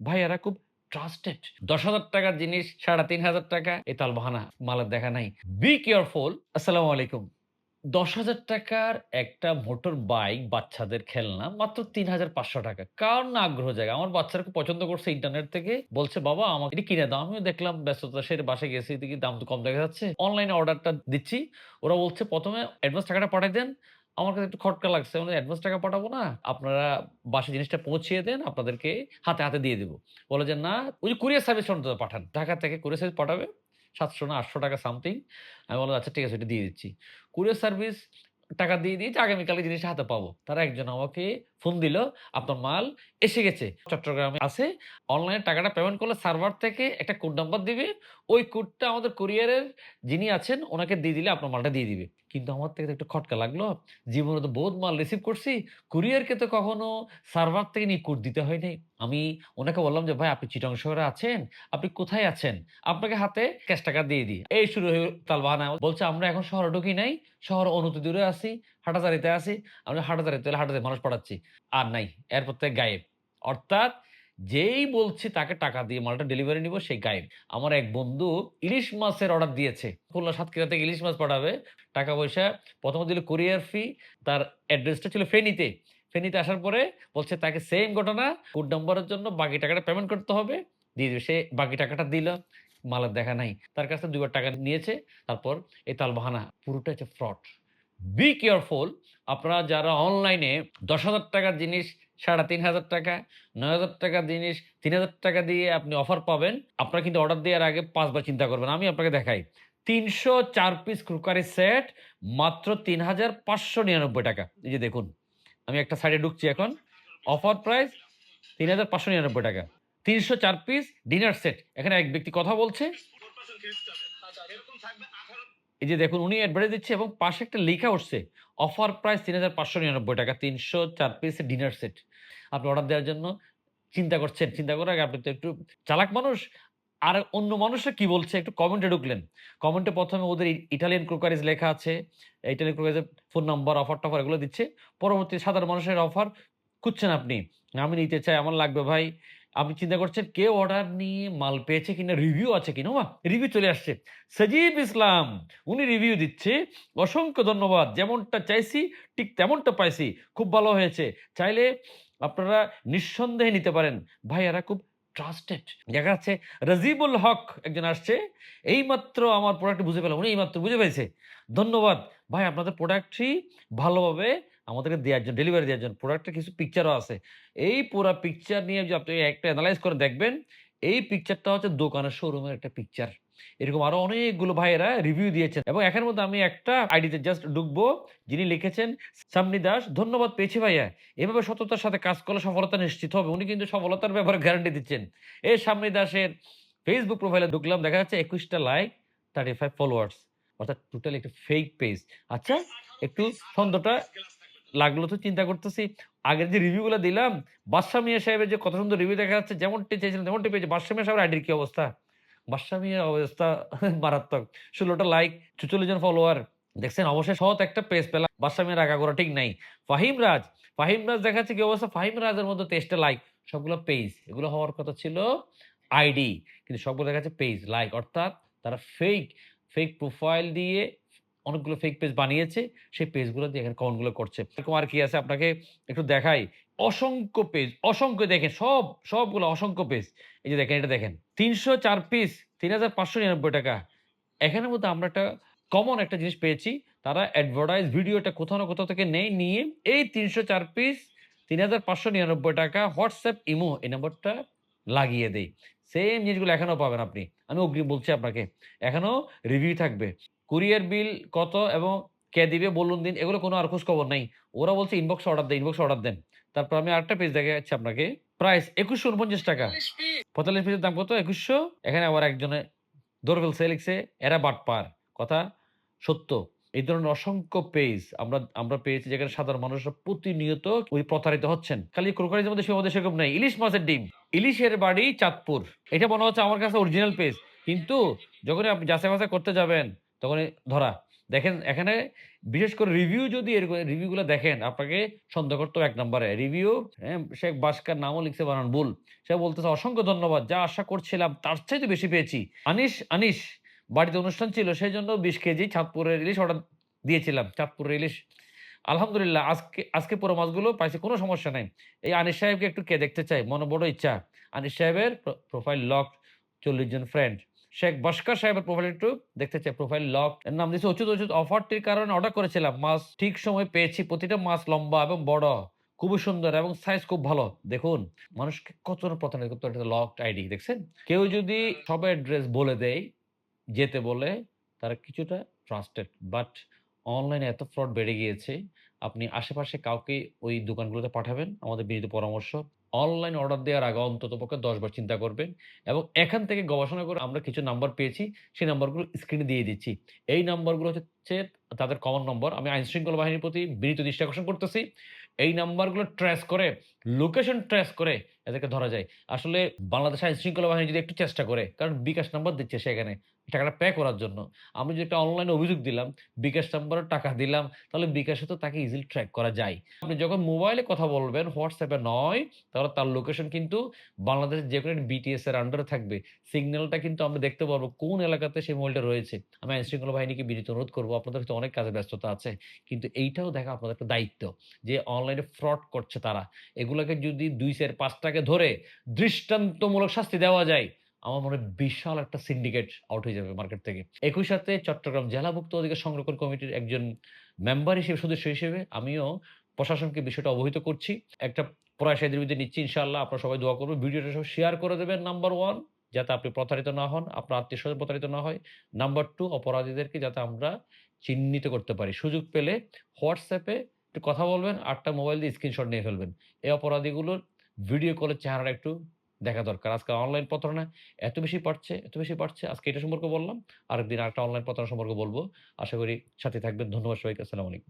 ভাই, এরা খুব ট্রাস্টেড দশ হাজার টাকার জিনিস সাড়ে তিন হাজার টাকা, এ তাল বাহানা, মালের দেখা নাই। বি কেয়ারফুল আসসালামু আলাইকুম। দশ হাজার টাকার একটা মোটর বাইক বাচ্চাদের খেলনা মাত্র তিন হাজার পাঁচশো টাকা। কার না আগ্রহ জায়গা আমার বাচ্চারা খুব পছন্দ করছে ইন্টারনেট থেকে। বলছে, বাবা, আমাকে এটি কিনে দাও। আমিও দেখলাম ব্যস্ততা সে বাসায় গেছি, দেখি দাম তো কম দেখা যাচ্ছে। অনলাইনে অর্ডারটা দিচ্ছি। ওরা বলছে, প্রথমে অ্যাডভান্স টাকাটা পাঠিয়ে দেন আমার কাছে একটু খটকা লাগছে। আমাদের অ্যাডভান্স টাকা পাঠাবো না। আপনারা বাসে জিনিসটা পৌঁছিয়ে দেন, আপনাদেরকে হাতে হাতে দিয়ে দেবো। বলে যে, না, ওই কুরিয়ার সার্ভিস অন্তত পাঠান। ঢাকা থেকে কুরিয়ার সার্ভিস পাঠাবে, সাতশো না আটশো টাকা সামথিং আমি বললাম আচ্ছা ঠিক আছে এটা দিয়ে দিচ্ছি। কুরিয়ার সার্ভিস টাকা দিয়ে দিয়েছে আগামীকালে জিনিসটা হাতে পাবো। তারা একজন আমাকে ফোন দিল, আপনার মাল এসে গেছে। চট্টগ্রামে আছে। অনলাইনে টাকাটা পেমেন্ট করলে সার্ভার থেকে একটা কোড নাম্বার দিবে। ওই কোডটা আমাদের কুরিয়ারের যিনি আছেন, ওনাকে দিয়ে দিলে আপনার মালটা দিয়ে দিবে। কিন্তু আমার থেকে তো একটু খটকা লাগল। জীবনে তো বহুত মাল রিসিভ করছি। কুরিয়ারকে তো কখনো সার্ভার থেকে নিয়ে কোড দিতে হয় নাই। আমি ওনাকে বললাম যে, ভাই, আপনি চিটং শহরে আছেন? আপনি কোথায় আছেন? আপনাকে হাতে ক্যাশ টাকা দিয়ে দিই। এই শুরু হয়ে তাল বাহানা বলছে, আমরা এখন শহরে ঢুকি নাই। শহর অনত দূরে আছি। হাটাজারিতে আছি আমরা হাটাজারিতে হলে হাটাতে মানুষ পাঠাচ্ছি। আর নাই, এরপর থেকে গায়েব। অর্থাৎ যেই বলছি তাকে টাকা দিয়ে মালটা ডেলিভারি নিব, সেই গায়েব। আমার এক বন্ধু ইলিশ মাছের অর্ডার দিয়েছে। খুলনা সাতক্ষীরা থেকে ইলিশ মাছ পাঠাবে। টাকা পয়সা, প্রথমে দিল কুরিয়ার ফি তার অ্যাড্রেসটা ছিল ফেনীতে। ফেনীতে আসার পরে বলছে তাকে সেম ঘটনা কোড নম্বরের জন্য বাকি টাকাটা পেমেন্ট করতে হবে। দিয়ে দিবে সে বাকি টাকাটা দিল, মালের দেখা নাই। তার কাছে দুবার টাকা নিয়েছে, তারপর এই তাল বাহানা পুরোটা হচ্ছে ফ্রড বি কেয়ারফুল আপনারা যারা অনলাইনে দশ হাজার টাকার জিনিস, সাড়ে তিন হাজার টাকা, নয় হাজার টাকার জিনিস, তিন হাজার টাকা দিয়ে আপনি অফার পাবেন, আপনারা কিন্তু অর্ডার দেওয়ার আগে পাঁচবার চিন্তা করবেন। আমি আপনাকে দেখাই। তিনশো চার পিস ক্রুকারি সেট মাত্র তিন হাজার পাঁচশো নিরানব্বই টাকা। এই যে দেখুন, আমি একটা সাইডে ঢুকছি এখন। অফার প্রাইস তিন হাজার পাঁচশো নিরানব্বই টাকা। তিনশো চার পিস ডিনার সেট এখানে এক ব্যক্তি কথা বলছে। এই যে দেখুন, উনি অ্যাডভার্টাইজ দিচ্ছে এবং পাশে একটা লেখা উঠছে অফার প্রাইস তিন হাজার পাঁচশো নিরানব্বই টাকা, তিনশো চার পিস ডিনার সেট আপনি অর্ডার দেওয়ার জন্য চিন্তা করছেন, চিন্তা করার আগে আপনি তো একটু চালাক মানুষ, আর অন্য মানুষরা কি বলছে একটু কমেন্টে ঢুকলেন। কমেন্টে প্রথমে ওদের ইটালিয়ান ক্রোকারিজ লেখা আছে ইটালিয়ান ক্রোকারিজের ফোন নাম্বার অফার টফার এগুলো দিচ্ছে, পরবর্তী সাধারণ মানুষের অফার খুঁজছেন আপনি, আমি নিতে চাই, আমার লাগবে ভাই। আপনি চিন্তা করছেন কেউ অর্ডার নিয়ে মাল পেয়েছে কিনা রিভিউ আছে কিনা? মা রিভিউ চলে আসছে। সজীব ইসলাম, উনি রিভিউ দিচ্ছে, অসংখ্য ধন্যবাদ, যেমনটা চাইছি, ঠিক তেমনটা পাইছি, খুব ভালো হয়েছে। চাইলে আপনারা নিঃসন্দেহে নিতে পারেন। ভাই, এরা খুব ট্রাস্টেড দেখা যাচ্ছে, রাজিবুল হক একজন আসছে, এইমাত্র আমার প্রোডাক্ট বুঝে পেলাম, উনি এইমাত্র বুঝে পেয়েছে। ধন্যবাদ। ভাই, আপনাদের প্রোডাক্টটি ভালোভাবে আমাদেরকে দেওয়ার জন্য ডেলিভারি দেওয়ার জন্য। প্রোডাক্টের কিছু পিকচারও আছে। এই পুরো পিকচার নিয়ে যে আপনি একটা অ্যানালাইজ করে দেখবেন, এই পিকচারটা হচ্ছে দোকানের শোরুমের একটা পিকচার এরকম আরও অনেকগুলো ভাইয়েরা রিভিউ দিয়েছেন। এবং এখানের মধ্যে আমি একটা আইডিতে জাস্ট ঢুকবো, যিনি লিখেছেন, সামনি দাস, ধন্যবাদ পেয়েছি ভাইয়া। এভাবে সততার সাথে কাজ করলে সফলতা নিশ্চিত হবে। উনি কিন্তু সফলতার ব্যাপারে গ্যারান্টি দিচ্ছেন। এই সামনি দাসের ফেসবুক প্রোফাইলে ঢুকলাম, দেখা যাচ্ছে একুশটা লাইক থার্টি ফাইভ ফলোয়ার্স অর্থাৎ টোটাল একটা ফেক পেজ আচ্ছা একটু ছন্দটা লাগল তো চিন্তা করতেছি। আগের যে রিভিউগুলো দিলাম বাদশা মিয়া সাহেবের যে কত সুন্দর রিভিউ দেখা যাচ্ছে, যেমনটি চেয়েছিলেন তেমনটি পেয়েছে। বাদশা মিয়া সাহেবের আইডির কি অবস্থা? বাদশা মিয়ার অবস্থা মারাত্মক। ষোলোটা লাইক চুচল্লিশ জন ফলোয়ার দেখছেন অবশ্যই সহজ একটা পেজ পেলাম। বাদশা মিয়ার আগা করা ঠিক নাই। ফাহিম রাজ ফাহিম রাজ দেখাচ্ছে কি অবস্থা? ফাহিম রাজের মধ্যে তেইশটা লাইক সবগুলো পেজ এগুলো হওয়ার কথা ছিল আইডি কিন্তু সবগুলো দেখা যাচ্ছে পেজ লাইক অর্থাৎ তারা ফেক ফেক প্রোফাইল দিয়ে অনেকগুলো ফেক পেজ বানিয়েছে, সেই পেজগুলো দিয়ে এখানে কমেন্টগুলো করছে। এরকম আর কি আছে আপনাকে একটু দেখাই। অসংখ্য পেজ অসংখ্য দেখেন, সব, সবগুলো অসংখ্য পেজ এই যে দেখেন, এটা দেখেন। তিনশো চার পিস তিন হাজার পাঁচশো নিরানব্বই টাকা। এখানের মধ্যে আমরা একটা কমন একটা জিনিস পেয়েছি, তারা অ্যাডভার্টাইজ ভিডিওটা কোথাও না কোথাও থেকে নেই নিয়ে এই তিনশো চার পিস তিন হাজার পাঁচশো নিরানব্বই টাকা হোয়াটসঅ্যাপ ইমো এই নম্বরটা লাগিয়ে দেই। সেম জিনিসগুলো এখনও পাবেন আপনি। আমি অগ্রিম বলছি আপনাকে, এখনও রিভিউ থাকবে। কুরিয়ার বিল কত এবং কে দিবে বলুন দিন, এগুলো কোনো আর খোঁজ খবর নাই। ওরা বলছে ইনবক্স অর্ডার দেন ইনবক্স অর্ডার দেন। তারপর আমি আরেকটা পেজ দেখা যাচ্ছে আপনাকে। প্রাইস একুশশো উনপঞ্চাশ টাকা। পঁয়তাল্লিশ পিসের দাম কত? একুশশো। এখানে আবার একজনে দৌড় ফেলছে লিখছে, এরা বাট পার কথা সত্য। এই ধরনের অসংখ্য পেজ আমরা আমরা পেয়েছি যেখানে সাধারণ মানুষরা প্রতিনিয়ত ওই প্রতারিত হচ্ছেন। খালি ক্রোকারিজের মধ্যে সীমাবদ্ধ সেরকম নেই। ইলিশ মাছের ডিম। ইলিশের বাড়ি চাঁদপুর। এটা মনে হচ্ছে আমার কাছে অরিজিনাল পেজ কিন্তু যখন আপনি যাচাই বাছাই করতে যাবেন তখনই ধরা। দেখেন, এখানে বিশেষ করে রিভিউ যদি এরকম রিভিউগুলো দেখেন, আপনাকে সন্দেহ করতে এক নম্বরে। রিভিউ হ্যাঁ শেখ বাসকার নামও লিখছে বানান ভুল। সে বলতেছে, অসংখ্য ধন্যবাদ, যা আশা করছিলাম, তার চাইতে বেশি পেয়েছি। আনিস আনিস, বাড়িতে অনুষ্ঠান ছিল সেই জন্য বিশ কেজি চাঁদপুরের ইলিশ অর্ডার দিয়েছিলাম, চাঁদপুরের ইলিশ। আলহামদুলিল্লাহ, আজকে আজকে পুরো মাছগুলো পাইছি, কোনো সমস্যা নাই। এই আনিস সাহেবকে একটু কে দেখতে চাই? মনে বড় ইচ্ছা। আনিস সাহেবের প্রোফাইল লক চল্লিশ জন ফ্রেন্ড শেখ বস্কর সাহেবের প্রোফাইল একটু দেখতে চাই। প্রোফাইল লক এর নাম দিয়েছে অচ্যুত অচ্যুত অফারটির কারণে অর্ডার করেছিলাম। মাছ ঠিক সময় পেয়েছি, প্রতিটা মাছ লম্বা এবং বড়, খুবই সুন্দর এবং সাইজ খুব ভালো। দেখুন, মানুষকে কত প্রতারিত করতে একটা লক আইডি দেখছেন? কেউ যদি সব অ্যাড্রেস বলে দেয়, যেতে বলে, তারা কিছুটা ট্রাস্টেড বাট অনলাইনে এত ফ্রড বেড়ে গিয়েছে আপনি আশেপাশে কাউকে ওই দোকানগুলোতে পাঠাবেন, আমাদের বিনীত পরামর্শ। অনলাইন অর্ডার দেওয়ার আগে অন্তত পক্ষে দশবার চিন্তা করবেন এবং এখান থেকে গবেষণা করে আমরা কিছু নাম্বার পেয়েছি, সেই নাম্বারগুলো স্ক্রিনে দিয়ে দিচ্ছি। এই নাম্বারগুলো হচ্ছে তাদের কমন নম্বর আমি আইনশৃঙ্খলা বাহিনীর প্রতি বিনীত দৃষ্টি আকর্ষণ করতেছি। এই নাম্বারগুলো ট্রেস করে লোকেশন ট্রেস করে এদেরকে ধরা যায়। আসলে বাংলাদেশ আইন শৃঙ্খলা বাহিনী যদি একটু চেষ্টা করে, কারণ বিকাশ নাম্বার দিচ্ছে সেখানে টাকাটা পে করার জন্য। আমি যদি একটা অনলাইনে অভিযোগ দিলাম, বিকাশ নাম্বারে টাকা দিলাম, তাহলে বিকাশে তো তাকে ইজিলি ট্র্যাক করা যায়। আপনি যখন মোবাইলে কথা বলবেন হোয়াটসঅ্যাপে নয়, তাহলে তার লোকেশন কিন্তু বাংলাদেশের যে কোনো বিটিএস এর আন্ডারে থাকবে। সিগন্যালটা কিন্তু আমরা দেখতে পারব কোন এলাকাতে সেই মোবাইলটা রয়েছে। আমি আইন শৃঙ্খলা বাহিনীকে বিনীত অনুরোধ করব, আপনাদের হয়তো অনেক কাজে ব্যস্ততা আছে, কিন্তু এইটাও দেখা আপনাদের একটা দায়িত্ব, যে অনলাইনে ফ্রড করছে তারা। এগুলোকে যদি দুই চার পাঁচটাকে ধরে দৃষ্টান্তমূলক শাস্তি দেওয়া যায়, আমার মনে বিশাল একটা সিন্ডিকেট আউট হয়ে যাবে মার্কেট থেকে। একই সাথে চট্টগ্রাম জেলাভুক্ত অধিকার সংরক্ষণ কমিটির একজন মেম্বার হিসেবে, সদস্য হিসেবে আমিও প্রশাসনকে বিষয়টা অবহিত করছি। একটা প্রয়াস এদের বিরুদ্ধে নিচ্ছি ইনশাআল্লাহ, আপনারা সবাই দোয়া করবেন, ভিডিওটা সব শেয়ার করে দেবেন নাম্বার ওয়ান যাতে আপনি প্রতারিত না হন, আপনার আত্মীয় স্বজন প্রতারিত না হয়। নাম্বার টু অপরাধীদেরকে যাতে আমরা চিহ্নিত করতে পারি। সুযোগ পেলে হোয়াটসঅ্যাপে একটু কথা বলবেন, আটটা মোবাইল দিয়ে স্ক্রিনশট নিয়ে ফেলবেন। এই অপরাধীগুলোর ভিডিও কলের চেহারাটা একটু দেখা দরকার। আজকাল অনলাইন প্রতারণা এত বেশি পাচ্ছে এত বেশি পাচ্ছে আজকে এটা সম্পর্কে বললাম, আরেকদিন আরেকটা অনলাইন প্রতারণা সম্পর্কে বলব। আশা করি সাথে থাকবেন। ধন্যবাদ সবাইকে, আসসালামু আলাইকুম।